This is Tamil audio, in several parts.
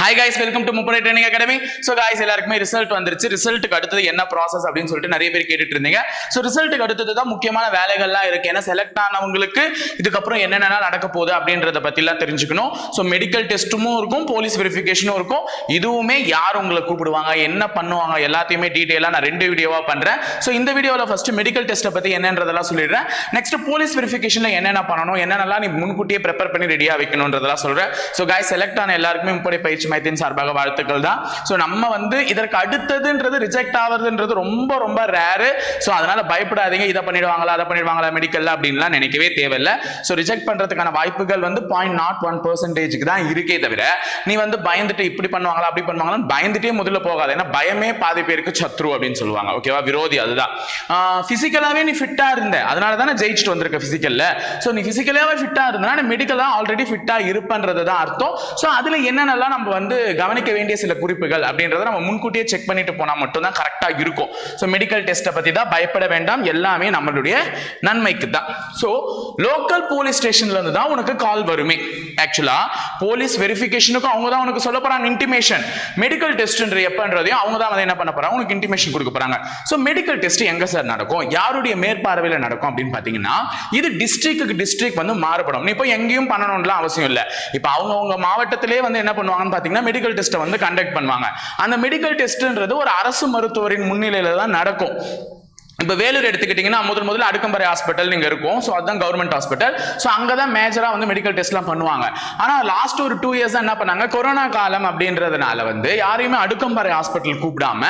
ஹாய் கைஸ் வெல்கம் டு முப்படை ட்ரைனிங் அகாடமி ஸோ கைஸ் எல்லாருக்குமே ரிசல்ட் வந்துருச்சு. ரிசல்ட்டுக்கு அடுத்தது என்ன ப்ராசஸ் அப்படின்னு சொல்லிட்டு நிறைய பேர் கேட்டுட்டு இருந்தீங்க. ஸோ ரிசல்ட்டுக்கு அடுத்தது தான் முக்கியமான வேலைகள்லாம் இருக்கு. ஏன்னா செலக்ட் ஆனவங்களுக்கு இதுக்கப்புறம் என்னென்ன நடக்க போகுது அப்படின்றத பற்றிலாம் தெரிஞ்சுக்கணும். ஸோ மெடிக்கல் டெஸ்ட்டும் இருக்கும் போலீஸ் வெரிஃபிகேஷனும் இருக்கும். இதுவுமே யார் உங்களை கூப்பிடுவாங்க என்ன பண்ணுவாங்க எல்லாத்தையுமே டீட்டெயிலாக நான் ரெண்டு வீடியோவாக பண்ணுறேன் ஸோ இந்த வீடியோவில் ஃபர்ஸ்ட் மெடிக்கல் டெஸ்ட்டை பற்றி என்னன்றதெல்லாம் சொல்லிடுறேன். நெக்ஸ்ட் போலீஸ் வெரிஃபிகேஷனில் என்னென்ன பண்ணணும் என்னென்னலாம் நீ முன்கூட்டியே ப்ரிப்பேர் பண்ணி ரெடியாக வைக்கணுன்றதெல்லாம் சொல்கிறேன் ஸோ கைஸ் செலக்ட் ஆன எல்லாருக்குமே முப்படை பயிற்சி மையத்தின் சார்பாக வாழ்த்துக்கள் தான். ஸோ நம்ம வந்து இதற்கு அடுத்ததுன்றது ரிஜெக்ட் ஆகுறதுன்றது ரொம்ப ரொம்ப ரேரு ஸோ அதனால பயப்படாதீங்க. இதை பண்ணிடுவாங்களா அதை பண்ணிடுவாங்களா மெடிக்கல்ல அப்படின்லாம் நினைக்கவே தேவையில்லை. ஸோ ரிஜெக்ட் பண்றதுக்கான வாய்ப்புகள் வந்து பாயிண்ட் நாட் ஒன் பர்சன்டேஜுக்கு தான் இருக்கே தவிர நீ வந்து பயந்துட்டு இப்படி பண்ணுவாங்களா அப்படி பண்ணுவாங்களான்னு பயந்துட்டே முதல்ல போகாது. ஏன்னா பயமே பாதி பேருக்கு சத்ரு அப்படின்னு சொல்லுவாங்க. ஓகேவா விரோதி அதுதான். பிசிக்கலாவே நீ ஃபிட்டா இருந்த. அதனால தானே ஜெயிச்சுட்டு வந்திருக்க பிசிக்கல்ல ஸோ நீ பிசிக்கலாவே ஃபிட்டா இருந்தா மெடிக்கலா ஆல்ரெடி ஃபிட்டா இருப்பன்றது தான் அர்த்தம். ஸோ அதுல என்னென்னலாம் நம்ம வந்து கவனிக்க வேண்டிய சில குறிப்புகள் அப்படின்றத நம்ம முன்கூட்டியே செக் பண்ணிட்டு போனா மட்டும்தான் கரெக்டா இருக்கும். ஸோ மெடிக்கல் டெஸ்ட்டை பத்தி தான் பயப்பட வேண்டாம். எல்லாமே நம்மளுடைய நன்மைக்கு தான் ஸோ லோக்கல் போலீஸ் ஸ்டேஷன்ல இருந்து தான் உனக்கு கால் வருமே. ஆக்சுவலா போலீஸ் வெரிஃபிகேஷனுக்கும் அவங்க தான் உனக்கு சொல்ல போறாங்க இன்டிமேஷன் மெடிக்கல் டெஸ்ட்ன்ற எப்பன்றதையும் அவங்க தான் வந்து என்ன பண்ண போறாங்க? உனக்கு இன்டிமேஷன் கொடுக்க போறாங்க. ஸோ மெடிக்கல் டெஸ்ட் எங்க சார் நடக்கும்? யாருடைய மேற்பார்வையில் நடக்கும் அப்படின்னு பாத்தீங்கன்னா இது டிஸ்ட்ரிக்ட்டுக்கு டிஸ்ட்ரிக்ட் வந்து மாறுபடும். நீ இப்போ எங்கேயும் பண்ணணும்லாம் அவசியம் இல்லை. இப்போ அவங்கவுங்க மாவட்டத்திலே வந்து என்ன பண்ணுவாங்கன்னு பார்த்தீங்கன்னா மெடிக்கல் டெஸ்ட்டை வந்து கண்டக்ட் பண்ணுவாங்க. அந்த மெடிக்கல் டெஸ்ட்டுன்றது ஒரு அரசு மருத்துவரின் முன்னிலையில தான் நடக்கும். இப்போ வேலூர் எடுத்துக்கிட்டிங்கன்னா முதல் முதல்ல அடுக்கம்பறை ஹாஸ்பிட்டல் இங்கே இருக்கும். ஸோ அதுதான் கவர்மெண்ட் ஹாஸ்பிட்டல் ஸோ அங்கே தான் மேஜராக வந்து மெடிக்கல் டெஸ்ட்லாம் பண்ணுவாங்க. ஆனால் லாஸ்ட் ஒரு டூ இயர்ஸ் என்ன பண்ணாங்க? கொரோனா காலம் அப்படின்றதுனால வந்து யாரையுமே அடுக்கம்பறை ஹாஸ்பிட்டல் கூப்பிடாம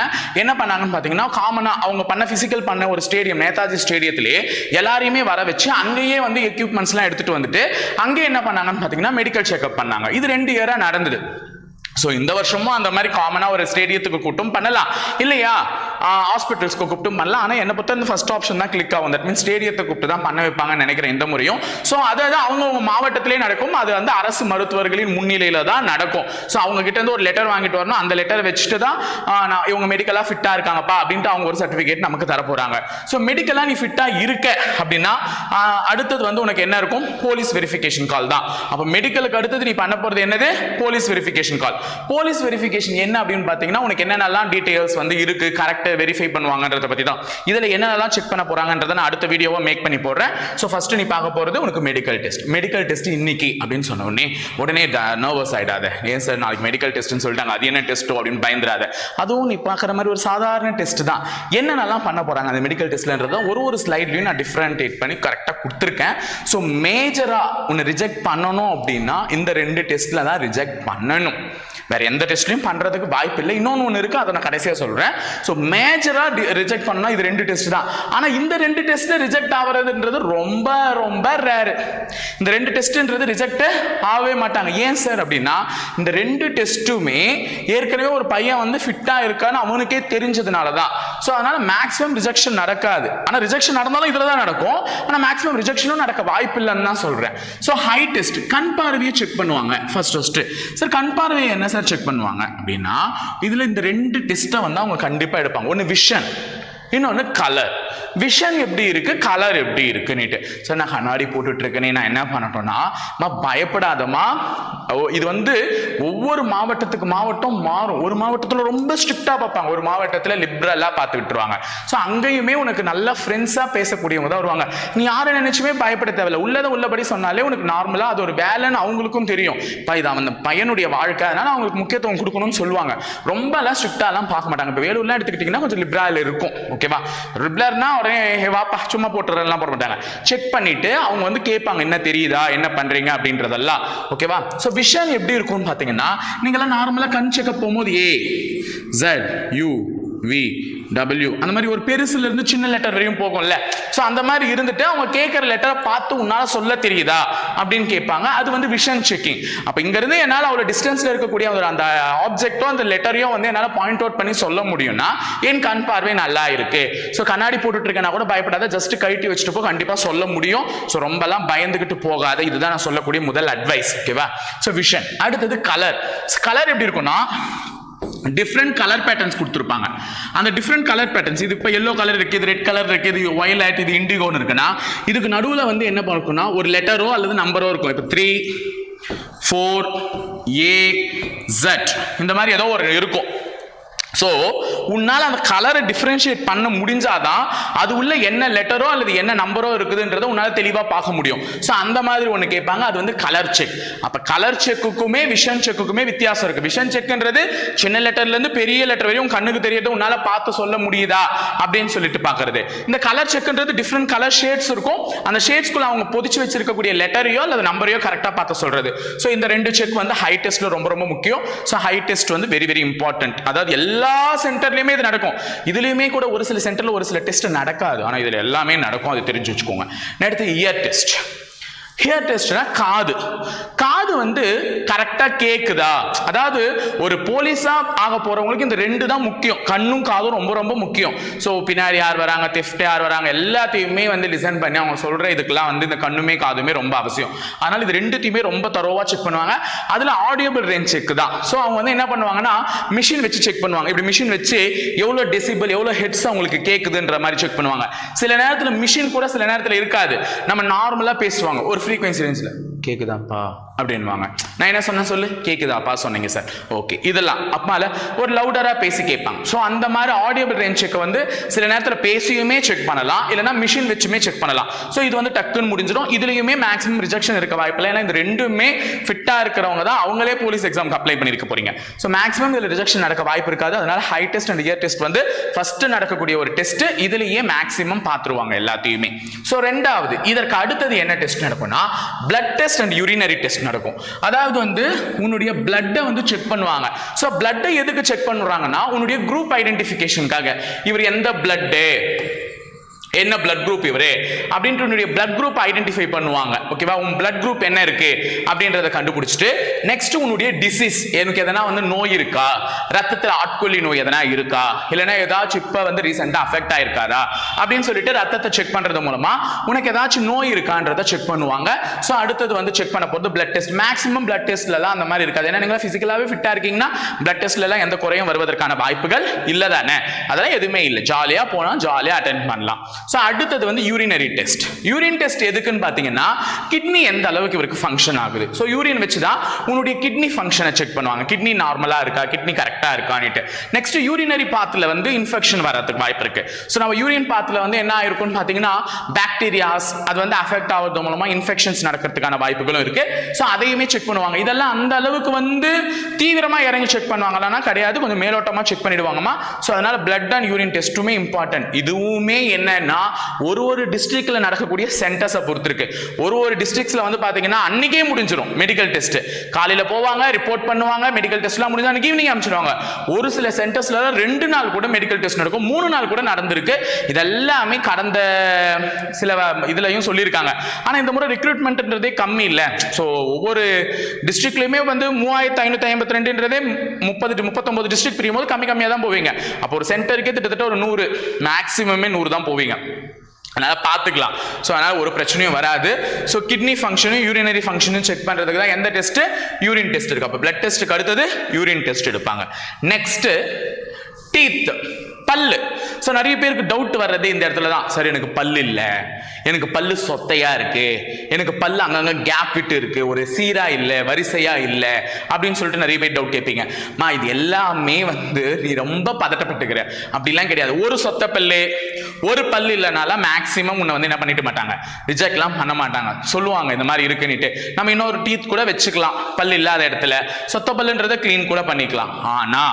என்ன பண்ணாங்கன்னு பார்த்தீங்கன்னா காமனாக அவங்க பண்ண ஃபிசிக்கல் பண்ண ஒரு ஸ்டேடியம் நேதாஜி ஸ்டேடியத்திலே எல்லாரையுமே வர வச்சு அங்கேயே வந்து எக்யூப்மெண்ட்ஸ்லாம் எடுத்துகிட்டு வந்துட்டு அங்கே என்ன பண்ணாங்கன்னு பார்த்தீங்கன்னா மெடிக்கல் செக்அப் பண்ணாங்க. இது ரெண்டு இயராக நடந்தது. ஸோ இந்த வருஷமும் அந்த மாதிரி காமனாக ஒரு ஸ்டேடியத்துக்கு கூட்டம் பண்ணலாம். இல்லையா? ஹாஸ்பிட்டல்ஸ்க்கு கூப்பிட்டு பண்ணலாம். ஆனால் என்னை பொறுத்த ஃபர்ஸ்ட் ஆப்ஷன் தான் கிளிக் ஆகும். தட் மீன்ஸ் ஸ்டேடியத்தை கூப்பிட்டு தான் பண்ண வைப்பாங்கன்னு நினைக்கிறேன் இந்த முறையும். ஸோ அது அவங்கவுங்க மாவட்டத்திலே நடக்கும். அது வந்து அரசு மருத்துவர்களின் முன்னிலையில் தான் நடக்கும். ஸோ அவங்க கிட்ட இருந்து ஒரு லெட்டர் வாங்கிட்டு வரணும். அந்த லெட்டர் வச்சுட்டு தான் நான் இவங்க மெடிக்கலாக ஃபிட்டாக இருக்காங்கப்பா அப்படின்ட்டு அவங்க ஒரு சர்டிஃபிகேட் நமக்கு தர போகிறாங்க ஸோ மெடிக்கலாக நீ ஃபிட்டாக இருக்க அப்படின்னா அடுத்தது வந்து உனக்கு என்ன இருக்கும்? போலீஸ் வெரிஃபிகேஷன் கால் தான். அப்போ மெடிக்கலுக்கு அடுத்தது நீ பண்ண போகிறது என்னது? Police verification call police verification என்ன அப்படின்னு பார்த்தீங்கன்னா உனக்கு என்னென்னலாம் டீட்டெயில்ஸ் வந்து இருக்குது கரெக்டாக வெரிஃபை பண்ணுவாங்கன்றத பற்றி தான் இதில் என்னென்னலாம் செக் பண்ண போறாங்கன்றத நான் அடுத்த வீடியோவை மேக் பண்ணி போடுறேன். ஸோ ஃபர்ஸ்ட் நீ பார்க்க போகிறது உனக்கு மெடிக்கல் டெஸ்ட் மெடிக்கல் டெஸ்ட் இன்னைக்கு அப்படின்னு சொன்ன உடனே உடனே நர்வஸ் ஆயிடாத. ஏன் சார் நாளைக்கு மெடிக்கல் டெஸ்ட்னு சொல்லிட்டாங்க. அது என்ன டெஸ்ட்டோ அப்படின்னு பயந்துராத அதுவும் நீ பார்க்குற மாதிரி ஒரு சாதாரண டெஸ்ட் தான். என்னென்னலாம் பண்ண போறாங்க அந்த மெடிக்கல் டெஸ்ட்லன்றத ஒரு ஒரு ஸ்லைட்லையும் நான் டிஃப்ரெண்டேட் பண்ணி கரெக்டாக கொடுத்துருக்கேன். ஸோ மேஜராக உன்னை ரிஜெக்ட் பண்ணணும் அப்படின்னா இந்த ரெண்டு டெஸ்ட்டில் தான் ரிஜெக்ட் பண்ணணும். வேற எந்த டெஸ்ட்லையும் பண்றதுக்கு வாய்ப்பு இல்லை இன்னொன்று ஒன்று இருக்கு அதை நான் கடைசியாக சொல்றேன். ஸோ மேஜரா ரிஜெக்ட் பண்ணா இது ரெண்டு டெஸ்ட் தான். ஆனா இந்த ரெண்டு டெஸ்ட் ரிஜெக்ட் ஆகிறதுன்றது ரொம்ப ரொம்ப ரேரு இந்த ரெண்டு டெஸ்ட்ன்றது ரிஜெக்ட் ஆகவே மாட்டாங்க. ஏன் சார் அப்படின்னா இந்த ரெண்டு டெஸ்ட்டுமே ஏற்கனவே ஒரு பையன் வந்து ஃபிட்டா இருக்கான்னு அவனுக்கே தெரிஞ்சதுனால தான். ஸோ அதனால மேக்ஸிமம் ரிஜெக்ஷன் நடக்காது. ஆனால் ரிஜெக்ஷன் நடந்தாலும் இதில் தான் நடக்கும். ஆனால் மேக்ஸிமம் ரிஜெக்ஷனும் நடக்க வாய்ப்பு இல்லைன்னு தான் சொல்றேன். ஸோ ஹை டெஸ்ட் கண் பார்வையை செக் பண்ணுவாங்க ஃபர்ஸ்ட் ஃபர்ஸ்ட் சார் கண் பார்வையை என்ன சார் செக் பண்ணுவாங்க? அப்படின்னா இதில் இந்த ரெண்டு டெஸ்ட்டை வந்து அவங்க கண்டிப்பாக எடுப்பாங்க. ஒன்று விஷன் இன்னொன்று கலர் விஷன் எப்படி இருக்கு? கலர் எப்படி இருக்குன்னுட்டு. ஸோ நான் கண்ணாடி போட்டுட்டு இருக்கேனே நான் என்ன பண்ணட்டோம்னா பயப்படாதமா பயப்படாதம்மா. ஓ, இது வந்து ஒவ்வொரு மாவட்டத்துக்கு மாவட்டம் மாறும். ஒரு மாவட்டத்தில் ரொம்ப ஸ்ட்ரிக்டாக பார்ப்பாங்க. ஒரு மாவட்டத்தில் லிப்ரலாக பார்த்து விட்டுருவாங்க. ஸோ அங்கேயுமே உனக்கு நல்ல ஃப்ரெண்ட்ஸாக பேசக்கூடியவங்க தான் வருவாங்க. நீ யாரை நினைச்சுமே பயப்பட தேவையில்ல. உள்ளதை உள்ளபடி சொன்னாலே உனக்கு நார்மலாக அது ஒரு வேலைன்னு அவங்களுக்கும் தெரியும். இப்போ இது அந்த பையனுடைய வாழ்க்கை. அதனால அவங்களுக்கு முக்கியத்துவம் கொடுக்கணும்னு சொல்லுவாங்க. ரொம்பலாம் ஸ்ட்ரிக்டாலாம் பார்க்க மாட்டாங்க. இப்போ வேலூர்லாம் எடுத்துக்கிட்டிங்கன்னா கொஞ்சம் லிப்ரல் இருக்கும். ஓகேவா லிப்ரல்னா உடனே வாப்பா சும்மா போட்டுறலாம் போட மாட்டாங்க. செக் பண்ணிட்டு அவங்க வந்து கேட்பாங்க என்ன தெரியுதா? என்ன பண்றீங்க? அப்படின்றதெல்லாம். ஓகேவா ஸோ விஷன் எப்படி இருக்கும்னு பார்த்தீங்கன்னா நீங்களாம் நார்மலாக கண் செக்அப் போகும்போது A Z U V W அந்த மாதிரி ஒரு பெருசுல இருந்து சின்ன லெட்டர் வரையும் போகும்ல. ஸோ அந்த மாதிரி இருந்துட்டு அவங்க கேட்குற லெட்டரை பார்த்து உன்னால சொல்ல தெரியுதா? அப்படின்னு கேட்பாங்க. அது வந்து விஷன் செக்கிங் அப்போ இங்கிருந்து என்னால் அவ்வளோ டிஸ்டன்ஸில் இருக்கக்கூடிய ஒரு அந்த ஆப்ஜெக்டோ அந்த லெட்டரையும் வந்து என்னால் பாயிண்ட் அவுட் பண்ணி சொல்ல முடியும்னா என் கண் பார்வை நல்லா இருக்கு. ஸோ கண்ணாடி போட்டுட்டு இருக்கேன்னா கூட பயப்படாத ஜஸ்ட் கழட்டி வச்சுட்டு போ கண்டிப்பாக சொல்ல முடியும். ஸோ ரொம்பலாம் பயந்துக்கிட்டு போகாத. இதுதான் நான் சொல்லக்கூடிய முதல் அட்வைஸ் ஓகேவா ஸோ விஷன் அடுத்தது கலர் கலர் எப்படி இருக்கும்னா டிஃப்ரெண்ட் கலர் பேட்டர்ன்ஸ் கொடுத்துருப்பாங்க. அந்த டிஃப்ரெண்ட் கலர் பேட்டர்ன்ஸ் இது இப்போ எல்லோ கலர் இருக்குது இது ரெட் கலர் இருக்குது இது ஒயலட் இது இண்டிகோன்னு இருக்குன்னா இதுக்கு நடுவில் வந்து என்ன பார்க்கணும்னா ஒரு லெட்டரோ அல்லது நம்பரோ இருக்கும். இப்போ த்ரீ ஃபோர் ஏ ஜெட் இந்த மாதிரி ஏதோ ஒரு இருக்கும். ஸோ உன்னால் அந்த கலரை டிஃப்ரென்ஷியேட் பண்ண முடிஞ்சாதான் அது உள்ள என்ன லெட்டரோ அல்லது என்ன நம்பரோ இருக்குதுன்றதை உன்னால் தெளிவாக பார்க்க முடியும். ஸோ அந்த மாதிரி ஒன்று கேட்பாங்க. அது வந்து கலர் செக் அப்போ கலர் செக்குக்குமே விஷன் செக்குக்குமே வித்தியாசம் இருக்குது விஷன் செக்குன்றது சின்ன லெட்டர்லேருந்து பெரிய லெட்டர் வரையும் கண்ணுக்கு தெரியாத உன்னால் பார்த்து சொல்ல முடியுதா அப்படின்னு சொல்லிட்டு பார்க்கறது இந்த கலர் செக்குன்றது டிஃப்ரெண்ட் கலர் ஷேட்ஸ் இருக்கும். அந்த ஷேட்ஸ்க்குள்ள அவங்க பொதிச்சு வச்சிருக்கக்கூடிய லெட்டரையோ அல்லது நம்பரையோ கரெக்டாக பார்த்து சொல்கிறது ஸோ இந்த ரெண்டு செக் வந்து ஹை டெஸ்ட்டில் ரொம்ப ரொம்ப முக்கியம். ஸோ ஹை டெஸ்ட் வந்து வெரி வெரி இம்பார்ட்டன்ட் அதாவது எல்லா எல்லா சென்டர்லையுமே இது நடக்கும். இதுலையுமே கூட ஒரு சில சென்டர்ல ஒரு சில டெஸ்ட் நடக்காது. ஆனால் இதுல எல்லாமே நடக்கும். அது தெரிஞ்சு வச்சுக்கோங்க. அடுத்து இயர் டெஸ்ட் ஹியர் டெஸ்ட்னா காது. காது வந்து கரெக்டாக கேட்குதா அதாவது ஒரு போலீஸாக ஆக போகிறவங்களுக்கு இந்த ரெண்டு தான் முக்கியம். கண்ணும் காதும் ரொம்ப ரொம்ப முக்கியம். ஸோ பின்னாடி யார் வராங்க தெஃப்ட் யார் வராங்க எல்லாத்தையுமே வந்து லிசன் பண்ணி அவங்க சொல்கிற இதுக்கெல்லாம் வந்து இந்த கண்ணுமே காதுமே ரொம்ப அவசியம். அதனால் இது ரெண்டுத்தையுமே ரொம்ப தரோவாக செக் பண்ணுவாங்க. அதில் ஆடியபிள் ரேஞ்ச் செக் தான். ஸோ அவங்க வந்து என்ன பண்ணுவாங்கன்னா மிஷின் வச்சு செக் பண்ணுவாங்க. இப்படி மிஷின் வச்சு எவ்வளோ டெசிபிள் எவ்வளோ ஹெட்ஸ் அவங்களுக்கு கேட்குதுன்ற மாதிரி செக் பண்ணுவாங்க. சில நேரத்தில் மிஷின் கூட சில நேரத்தில் இருக்காது. நம்ம நார்மலாக பேசுவாங்க. ஒரு ஃப்ரீக்வன்சி ரேஞ்சில் கேக்குதாப்பா அப்படின்வாங்க நான் என்ன சொன்னேன் சொல்லு? கேக்குதாப்பா சொன்னீங்க சார் ஓகே இதெல்லாம் அப்பால ஒரு லவுடரா பேசி கேட்பாங்க. ஸோ அந்த மாதிரி ஆடியபிள் ரேஞ்ச் செக் வந்து சில நேரத்தில் பேசியுமே செக் பண்ணலாம். இல்லைன்னா மிஷின் வச்சுமே செக் பண்ணலாம். ஸோ இது வந்து டக்குன்னு முடிஞ்சிடும். இதுலயுமே மேக்ஸிமம் ரிஜெக்ஷன் இருக்க வாய்ப்பில்லை. ஏன்னா இந்த ரெண்டுமே ஃபிட்டா இருக்கிறவங்க தான் அவங்களே போலீஸ் எக்ஸாம்க்கு அப்ளை பண்ணிருக்க போறீங்க. ஸோ மேக்ஸிமம் இதில் ரிஜெக்ஷன் நடக்க வாய்ப்பு இருக்காது. அதனால eye test and ear test வந்து ஃபர்ஸ்ட் நடக்கக்கூடிய ஒரு டெஸ்ட் இதுலயே மேக்ஸிமம் பார்த்துருவாங்க எல்லாத்தையுமே. ஸோ ரெண்டாவது இதற்கு அடுத்தது என்ன டெஸ்ட் நடக்கும்னா blood test and urinary test நடக்கும். அதாவது வந்து உன்னுடைய பிளட்டை வந்து செக் பண்ணுவாங்க. ஸோ பிளட்டை எதுக்கு செக் பண்ணுறாங்கன்னா உன்னுடைய குரூப் ஐடென்டிஃபிகேஷனுக்காக இவர் எந்த பிளட்டு என்ன பிளட் குரூப் இவரு? அப்படின்ட்டு உன்னுடைய பிளட் குரூப் ஐடென்டிஃபை பண்ணுவாங்க. ஓகேவா உன் பிளட் குரூப் என்ன இருக்கு? அப்படின்றத கண்டுபிடிச்சிட்டு நெக்ஸ்ட் உன்னுடைய டிசீஸ் எனக்கு எதனா வந்து நோய் இருக்கா? ரத்தத்தில் ஆட்கொல்லி நோய் எதனா இருக்கா? இல்லைன்னா ஏதாச்சும் இப்போ வந்து ரீசெண்டாக அஃபெக்ட் ஆயிருக்காரா? அப்படின்னு சொல்லிட்டு ரத்தத்தை செக் பண்றது மூலமா உனக்கு ஏதாச்சும் நோய் இருக்கான்றத செக் பண்ணுவாங்க. ஸோ அடுத்தது வந்து செக் பண்ண போகிறது பிளட் டெஸ்ட் மேக்ஸிமம் பிளட் டெஸ்ட்லலாம் அந்த மாதிரி இருக்காது. ஏன்னா நீங்கள் ஃபிசிக்கலாகவே ஃபிட்டாக இருக்கீங்கன்னா பிளட் டெஸ்ட்லலாம் எந்த குறையும் வருவதற்கான வாய்ப்புகள் இல்லை தானே அதெல்லாம் எதுவுமே இல்லை. ஜாலியாக போனால் ஜாலியாக அட்டென்ட் பண்ணலாம். ஸோ அடுத்தது வந்து யூரினரி டெஸ்ட் யூரின் டெஸ்ட் எதுக்குன்னு பார்த்தீங்கன்னா கிட்னி எந்த அளவுக்கு இவருக்கு ஃபங்க்ஷன் ஆகுது? ஸோ யூரின் வச்சு தான் உன்னுடைய கிட்னி ஃபங்க்ஷனை செக் பண்ணுவாங்க. கிட்னி நார்மலாக இருக்கா? கிட்னி கரெக்டாக இருக்கான்னுட்டு. நெக்ஸ்ட் யூரினரி பாத்தில் வந்து இன்ஃபெக்ஷன் வரதுக்கு வாய்ப்பு இருக்கு. ஸோ நம்ம யூரின் பாத்தில் வந்து என்ன ஆயிருக்கும்னு பார்த்தீங்கன்னா பாக்டீரியாஸ் அது வந்து அஃபெக்ட் ஆகிறது மூலமாக இன்ஃபெக்ஷன்ஸ் நடக்கிறதுக்கான வாய்ப்புகளும் இருக்கு. ஸோ அதையுமே செக் பண்ணுவாங்க. இதெல்லாம் அந்த அளவுக்கு வந்து தீவிரமாக இறங்கி செக் பண்ணுவாங்களான்னா கிடையாது. கொஞ்சம் மேலோட்டமாக செக் பண்ணிடுவாங்கம்மா. ஸோ அதனால பிளட் அண்ட் யூரின் டெஸ்ட்டுமே இம்பார்ட்டன்ட் இதுவுமே அப்படின்னா ஒரு ஒரு டிஸ்ட்ரிக்ட்ல நடக்கக்கூடிய சென்டர்ஸை பொறுத்து இருக்கு ஒரு ஒரு டிஸ்ட்ரிக்ட்ஸ்ல வந்து பாத்தீங்கன்னா அன்னைக்கே முடிஞ்சிடும் மெடிக்கல் டெஸ்ட் காலையில போவாங்க ரிப்போர்ட் பண்ணுவாங்க மெடிக்கல் டெஸ்ட்லாம் முடிஞ்சா அன்னைக்கு ஈவினிங் அனுப்பிச்சிருவாங்க. ஒரு சில சென்டர்ஸ்ல ரெண்டு நாள் கூட மெடிக்கல் டெஸ்ட் நடக்கும் மூணு நாள் கூட நடந்திருக்கு. இதெல்லாமே கடந்த சில இதுலயும் சொல்லியிருக்காங்க. ஆனா இந்த முறை ரெக்ரூட்மெண்ட்ன்றதே கம்மி இல்லை. ஸோ ஒவ்வொரு டிஸ்ட்ரிக்ட்லயுமே வந்து மூவாயிரத்தி ஐநூத்தி ஐம்பத்தி ரெண்டுன்றதே முப்பது முப்பத்தொன்பது டிஸ்ட்ரிக்ட் பிரியும் போது கம்மி கம்மியாக தான் போவீங்க. அப்போ ஒரு சென்டருக்கே கிட்டத்தட்ட ஒரு நூறு மேக்ஸிமமே நூறு தான் போவீங்க. அதனால் பார்த்துக்கலாம். ஸோ அதனால் ஒரு பிரச்சனையும் வராது. ஸோ கிட்னி ஃபங்க்ஷனும் யூரினரி ஃபங்க்ஷனும் செக் பண்ணுறதுக்கு தான் எந்த டெஸ்ட்டு யூரின் டெஸ்ட் இருக்கு. அப்போ பிளட் டெஸ்ட்டுக்கு அடுத்தது யூரின் டெஸ்ட் எடுப்பாங்க. நெக்ஸ்ட்டு டீத் பல்லு. ஸோ நிறைய பேருக்கு டவுட் வர்றது இந்த இடத்துல தான். சார் எனக்கு பல்லு இல்லை. எனக்கு பல்லு சொத்தையா இருக்கு. எனக்கு பல்லு அங்கங்க கேப் விட்டு இருக்கு. ஒரு சீரா இல்லை வரிசையா இல்லை அப்படின்னு சொல்லிட்டு நிறைய பேர் டவுட் கேட்பீங்க. மா இது எல்லாமே வந்து நீ ரொம்ப பதட்டப்பட்டுக்கிற. அப்படிலாம் கிடையாது. ஒரு சொத்த பல்லு ஒரு பல்லு இல்லைனால மேக்ஸிமம் உன்னை வந்து என்ன பண்ணிட்டு மாட்டாங்க. ரிஜெக்ட்லாம் பண்ண மாட்டாங்க. சொல்லுவாங்க இந்த மாதிரி இருக்குன்னுட்டு. நம்ம இன்னொரு டீத் கூட வச்சுக்கலாம். பல்லு இல்லாத இடத்துல. சொத்த பல்லுன்றதை க்ளீன் கூட பண்ணிக்கலாம். ஆனா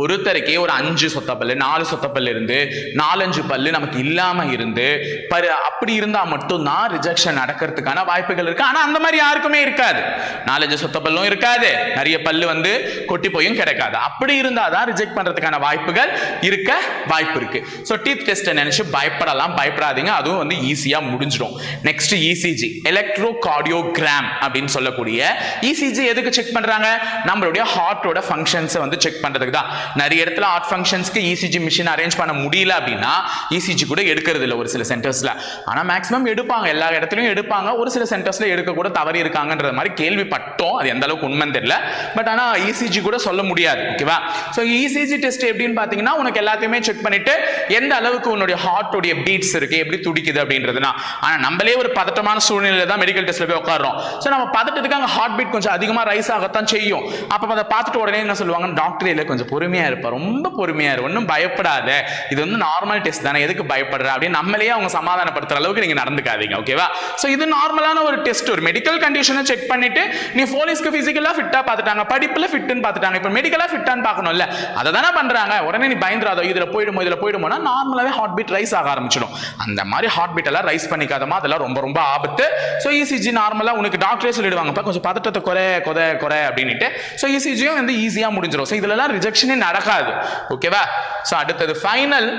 ஒருத்தருக்கே ஒரு அஞ்சு சொத்த பல்லு நாலு சொத்தப்பல் இருந்து நாலஞ்சு பல்லு நமக்கு இல்லாம இருந்து பரு அப்படி இருந்தா மட்டும்தான் ரிஜெக்ஷன் நடக்கிறதுக்கான வாய்ப்புகள் இருக்கு. ஆனா அந்த மாதிரி யாருக்குமே இருக்காது. நாலஞ்சு சொத்தப்பல்லும் இருக்காது. நிறைய பல்லு வந்து கொட்டி போயும் கிடைக்காது. அப்படி இருந்தாதான் ரிஜெக்ட் பண்றதுக்கான வாய்ப்புகள் இருக்க வாய்ப்பு இருக்கு. ஸோ டீத் டெஸ்ட் நினைச்சு பயப்படலாம் பயப்படாதீங்க. அதுவும் வந்து ஈஸியா முடிஞ்சிடும். நெக்ஸ்ட் இசிஜி எலக்ட்ரோ கார்டியோகிராம் அப்படின்னு சொல்லக்கூடிய இசிஜி எதுக்கு செக் பண்றாங்க? நம்மளுடைய ஹார்ட்டோட ஃபங்க்ஷன்ஸை வந்து செக் பண்றதுக்கு தான். நிறைய இடத்துல ஹார்ட் ஃபங்க்ஷன்ஸ்க்கு இசிஜி மிஷின் மிஷின் அரேஞ்ச் பண்ண முடியல அப்படின்னா இசிஜி கூட எடுக்கிறது இல்லை ஒரு சில சென்டர்ஸ்ல ஆனால் மேக்ஸிமம் எடுப்பாங்க. எல்லா இடத்துலையும் எடுப்பாங்க. ஒரு சில சென்டர்ஸ்ல எடுக்க கூட தவறி இருக்காங்கன்ற மாதிரி கேள்விப்பட்டோம். அது எந்த அளவுக்கு உண்மைன்னு தெரியல. பட் ஆனால் இசிஜி கூட சொல்ல முடியாது. ஓகேவா ஸோ இசிஜி டெஸ்ட் எப்படின்னு பார்த்தீங்கன்னா உனக்கு எல்லாத்தையுமே செக் பண்ணிட்டு எந்த அளவுக்கு உன்னுடைய ஹார்ட்டோடைய பீட்ஸ் இருக்கு எப்படி துடிக்குது அப்படின்றதுனா ஆனால் நம்மளே ஒரு பதட்டமான சூழ்நிலையில தான் மெடிக்கல் டெஸ்ட்ல போய் உட்காரோம் ஸோ நம்ம பதட்டத்துக்கு அங்கே ஹார்ட் பீட் கொஞ்சம் அதிகமாக ரைஸ் ஆகத்தான் செய்யும். அப்போ அதை பார்த்துட்டு உடனே என்ன சொல்லுவாங்க டாக்டர் இல்லை கொஞ்சம் பொறுமையாக இருப்பா. ரொம்ப பொறுமையாக இருக்கும் ஒன்றும் பயப்பட பயப்படாத. இது வந்து நார்மல் டெஸ்ட் தானே எதுக்கு பயப்படுற? அப்படின்னு நம்மளே அவங்க சமாதானப்படுத்துற அளவுக்கு நீங்க நடந்துக்காதீங்க ஓகேவா ஸோ இது நார்மலான ஒரு டெஸ்ட் ஒரு மெடிக்கல் கண்டிஷனை செக் பண்ணிட்டு நீ போலீஸ்க்கு பிசிக்கலா ஃபிட்டா பார்த்துட்டாங்க படிப்புல ஃபிட்னு பார்த்துட்டாங்க இப்போ மெடிக்கலா ஃபிட்டான்னு பார்க்கணும்ல அதை தானே பண்றாங்க. உடனே நீ பயந்துராதோ இதுல போயிடுமோ இதுல போயிடுமோனா நார்மலாவே ஹார்ட் பீட் ரைஸ் ஆக ஆரம்பிச்சிடும். அந்த மாதிரி ஹார்ட் பீட் எல்லாம் ரைஸ் பண்ணிக்காதமா அதெல்லாம் ரொம்ப ரொம்ப ஆபத்து. ஸோ இசிஜி நார்மலா உனக்கு டாக்டரே சொல்லிடுவாங்கப்பா கொஞ்சம் பதட்டத்தை குறை குறை குறை அப்படின்ட்டு ஸோ இசிஜியும் வந்து ஈஸியா முடிஞ்சிடும் ஸோ இதுலலாம் ரிஜெக்ஷனே நடக்காது ஓகேவா ஸோ அடுத்தது final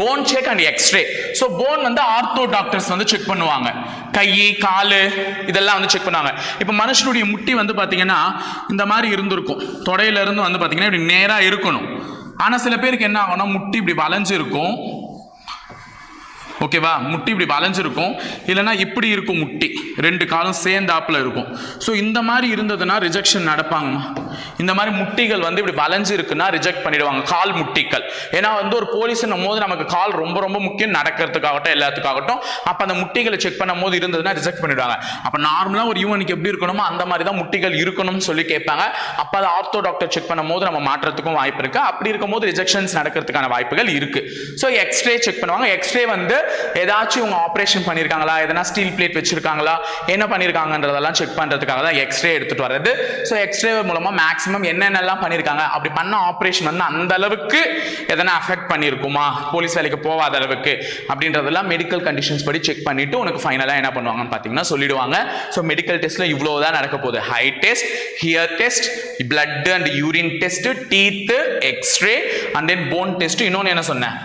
bone check and x-ray so bone வந்து ஆர்த்தோ டாக்டர்ஸ் வந்து செக் பண்ணுவாங்க. கை கால் இதெல்லாம் வந்து செக் பண்ணுவாங்க. இப்போ மனுஷனுடைய முட்டி வந்து பார்த்தீங்கன்னா இந்த மாதிரி இருந்திருக்கும். தொடையிலேருந்து வந்து பார்த்தீங்கன்னா இப்படி நேராக இருக்கணும். ஆனால் சில பேருக்கு என்ன ஆகும்னா முட்டி இப்படி வளைஞ்சு இருக்கும் ஓகேவா முட்டி இப்படி வளைஞ்சிருக்கும். இல்லைன்னா இப்படி இருக்கும் முட்டி. ரெண்டு காலும் சேர்ந்தாப்புல இருக்கும். ஸோ இந்த மாதிரி இருந்ததுன்னா ரிஜெக்ஷன் நடப்பாங்கம்மா. இந்த மாதிரி முட்டிகள் வந்து இப்படி வளைஞ்சு இருக்குன்னா ரிஜெக்ட் பண்ணிடுவாங்க. கால் முட்டிகள். ஏன்னா வந்து ஒரு போலீஸ்னும் போது நமக்கு கால் ரொம்ப ரொம்ப முக்கியம். நடக்கிறதுக்காகட்டும் எல்லாத்துக்காகட்டும். அப்போ அந்த முட்டிகளை செக் பண்ணும் போது இருந்ததுன்னா ரிஜெக்ட் பண்ணிடுவாங்க. அப்போ நார்மலாக ஒரு யூவனுக்கு எப்படி இருக்கணுமோ அந்த மாதிரி தான் முட்டிகள் இருக்கணும்னு சொல்லி கேட்பாங்க. அப்போ அதை ஆர்த்தோ டாக்டர் செக் பண்ணும் போது நம்ம மாற்றத்துக்கும் வாய்ப்பு இருக்கு. அப்படி இருக்கும்போது ரிஜெக்ஷன்ஸ் நடக்கிறதுக்கான வாய்ப்புகள் இருக்கு. ஸோ எக்ஸ்ரே செக் பண்ணுவாங்க. எக்ஸ்ரே வந்து ஏதாச்சும் இவங்க ஆப்ரேஷன் பண்ணியிருக்காங்களா? எதனா ஸ்டீல் பிளேட் வச்சிருக்காங்களா? என்ன பண்ணியிருக்காங்கன்றதெல்லாம் செக் பண்ணுறதுக்காக தான் எக்ஸ்ரே எடுத்துட்டு வர்றது. ஸோ எக்ஸ்ரே மூலமா மேக்ஸிமம் என்னென்னலாம் பண்ணியிருக்காங்க அப்படி பண்ண ஆப்ரேஷன் வந்து அந்த அளவுக்கு எதனா அஃபெக்ட் பண்ணியிருக்குமா போலீஸ் வேலைக்கு போகாத அளவுக்கு அப்படின்றதெல்லாம் மெடிக்கல் கண்டிஷன்ஸ் படி செக் பண்ணிட்டு உனக்கு ஃபைனலாக என்ன பண்ணுவாங்கன்னு பார்த்தீங்கன்னா சொல்லிடுவாங்க. ஸோ மெடிக்கல் டெஸ்ட்டில் இவ்வளோ தான் நடக்க போகுது. Eye test hear test blood and urine test teeth x-ray and then bone test இன்னொன்று என்ன சொன்னேன்?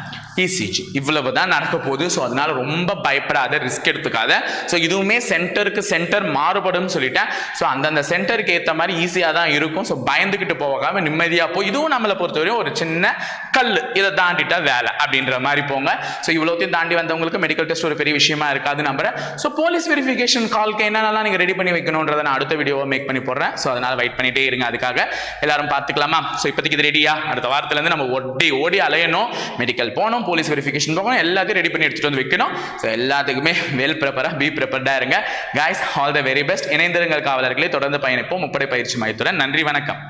இசிஜி இவ்வளவு தான் நடக்க போகுது ஸோ அதனால ரொம்ப பயப்படாத ரிஸ்க் எடுத்துக்காத. ஸோ இதுவுமே சென்டருக்கு சென்டர் மாறுபடும் சொல்லிட்டேன். ஸோ அந்தந்த சென்டருக்கு ஏற்ற மாதிரி ஈஸியாக தான் இருக்கும். ஸோ பயந்துக்கிட்டு போகாம நிம்மதியாக போய் இதுவும் நம்மளை பொறுத்தவரையும் ஒரு சின்ன கல். இதை தாண்டிட்டா வேலை அப்படின்ற மாதிரி போங்க. ஸோ இவ்வளோத்தையும் தாண்டி வந்தவங்களுக்கு மெடிக்கல் டெஸ்ட் ஒரு பெரிய விஷயமா இருக்காது நம்புறேன். ஸோ போலீஸ் வெரிஃபிகேஷன் கால்க்கு என்னென்னலாம் நீங்கள் ரெடி பண்ணி வைக்கணுன்றதை நான் அடுத்த வீடியோவை மேக் பண்ணி போடுறேன். ஸோ அதனால் வெயிட் பண்ணிட்டே இருங்க அதுக்காக. எல்லாரும் பார்த்துக்கலாமா? ஸோ இப்போதைக்கு இது ரெடியா அடுத்த வாரத்துலேருந்து நம்ம ஒட்டி ஓடி அலையணும். மெடிக்கல் போகணும். போலீஸ் வெரிஃபிகேஷன் போகணும் எல்லாத்தையும் ரெடி பண்ணி எடுத்துகிட்டு வந்து வைக்கணும். ஸோ எல்லாத்துக்குமே வெல் ப்ரிப்பராக பி ப்ரிப்பர்டாக இருங்க. Guys all the very best இணைந்திருங்கள் காவலர்களை. தொடர்ந்து பயணிப்போம். முப்படை பயிற்சி மையத்துடன். நன்றி வணக்கம்.